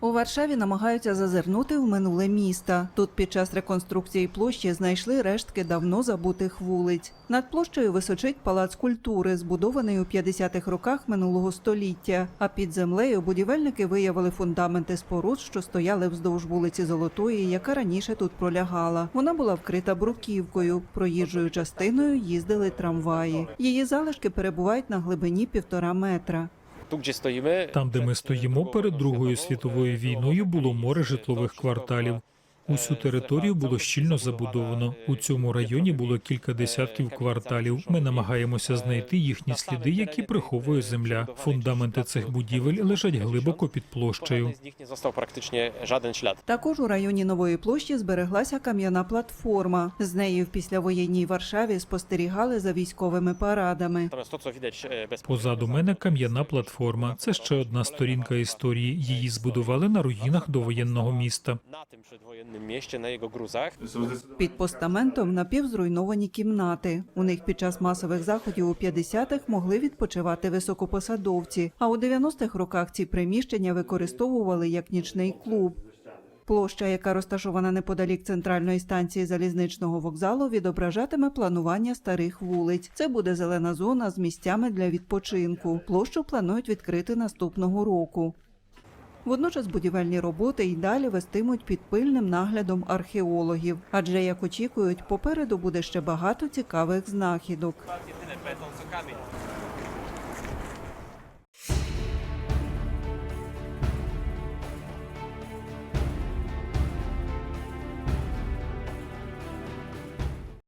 У Варшаві намагаються зазирнути в минуле міста. Тут під час реконструкції площі знайшли рештки давно забутих вулиць. Над площею височить палац культури, збудований у 50-х роках минулого століття. А під землею будівельники виявили фундаменти споруд, що стояли вздовж вулиці Золотої, яка раніше тут пролягала. Вона була вкрита бруківкою. Проїжджою частиною їздили трамваї. Її залишки перебувають на глибині півтора метра. Там, де ми стоїмо, перед Другою світовою війною було море житлових кварталів. Усю територію було щільно забудовано. У цьому районі було кілька десятків кварталів. Ми намагаємося знайти їхні сліди, які приховує земля. Фундаменти цих будівель лежать глибоко під площею. Також у районі нової площі збереглася кам'яна платформа. З нею в післявоєнній Варшаві спостерігали за військовими парадами. Позаду мене кам'яна платформа. Це ще одна сторінка історії. Її збудували на руїнах довоєнного міста. Mieście, na jego gruzach. Під постаментом напівзруйновані кімнати. У них під час масових заходів у 50-х могли відпочивати високопосадовці, а у 90-х роках ці приміщення використовували як нічний клуб. Площа, яка розташована неподалік центральної станції залізничного вокзалу, відображатиме планування старих вулиць. Це буде зелена зона з місцями для відпочинку. Площу планують відкрити наступного року. Водночас будівельні роботи й далі вестимуть під пильним наглядом археологів, адже як очікують, попереду буде ще багато цікавих знахідок.